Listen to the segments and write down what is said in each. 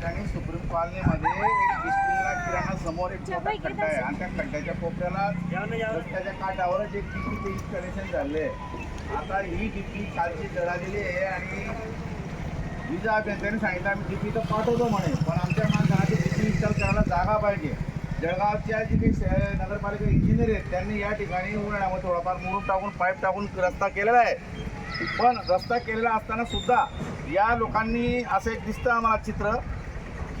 ठिकाणी सुप्रीम कॉलनीमध्ये एक बिस्मिल्ला किराणा समोर एक छोटा खड्डा आहे. आणि त्या खड्ड्याच्या कोपऱ्याला रस्त्याच्या काठावरच एक डीपीचे इन्स्टॉलेशन झाले. आता ही डीपी कालची जळालेली आहे आणि विजा अभियंत्याने सांगितलं आम्ही डीपी तर पाठवतो म्हणे पण आमच्या माणसाने ती डीपी इन्स्टॉल करायला जागा पाहिजे. जळगावच्या जी काही नगरपालिका इंजिनियर आहेत त्यांनी या ठिकाणी उन्हाळ्यामध्ये थोडाफार मुरुम टाकून पाईप टाकून रस्ता केलेला आहे. पण रस्ता केलेला असताना सुद्धा या लोकांनी असं एक दिसतं आम्हाला चित्र.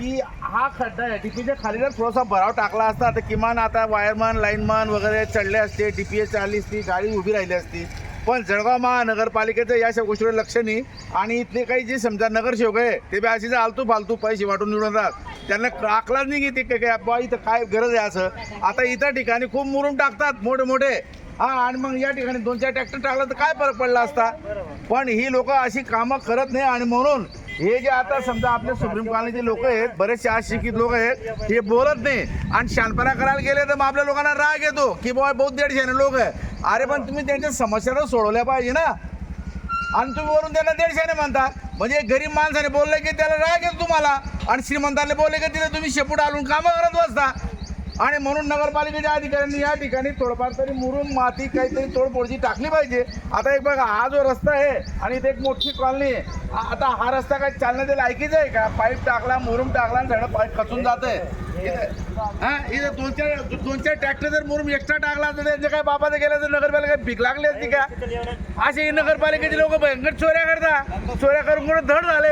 की हा खड्डा आहे. डीपीच्या खाली जर थोडासा भराव टाकला असता. तर किमान आता वायरमन लाईनमन वगैरे चढले असते. डी पी एच आली असती गाडी उभी राहिली असती. पण जळगाव महानगरपालिकेचं या अशा गोष्टीवर लक्ष नाही. आणि इथले काही जे समजा नगरसेवक आहे ते बी अशी आलतू फालतू पैसे वाटून निवडून राहतात. त्यांना टाकलाच नाही की ते काय- बा इथं काय गरज आहे असं. आता इतर ठिकाणी खूप मुरून टाकतात मोठे मोठे हा आणि मग या ठिकाणी दोन चार ट्रॅक्टर टाकला तर काय फरक पडला असता? पण ही लोक अशी कामं करत नाही आणि म्हणून हे जे आता समजा आपले सुप्रीम कॉलनीचे लोक आहेत बरेचसे अशिक्षित लोक आहेत हे बोलत नाही. आणि शानपणा करायला गेले तर मग आपल्या लोकांना राग येतो की बाबा बहुत दीडशे लोक आहे अरे पण तुम्ही त्यांच्या समस्या सोडवल्या पाहिजे ना. आणि तुम्ही वरून त्यांना दीडशेने म्हणता. म्हणजे गरीब माणसाने बोलले की त्याला राग येतो तुम्हाला. आणि श्रीमंताने बोलले की तिथे तुम्ही शेपूट आलून कामं करत बसता. आणि म्हणून नगरपालिकेच्या अधिकाऱ्यांनी या ठिकाणी थोडंफार तरी मुरून माती काहीतरी तोडफोडची टाकली पाहिजे. आता एक बघा हा जो रस्ता आहे आणि इथे एक मोठी कॉलनी आहे. आता हा रस्ता काय चालण्याचे लायकीच आहे का? पाईप टाकला मुरुम टाकला आणि सगळं पाईप खचून जात आहे हा इथे दोन चार दोन चार ट्रॅक्टर जर मुरुम एक्स्ट्रा टाकला तर त्यांचे काय बाबा गेलं तर नगरपालिका भीक लागली असती का? असे नगरपालिकेचे लोक भयंकर चोऱ्या करता चोऱ्या करून कोण धड झाले?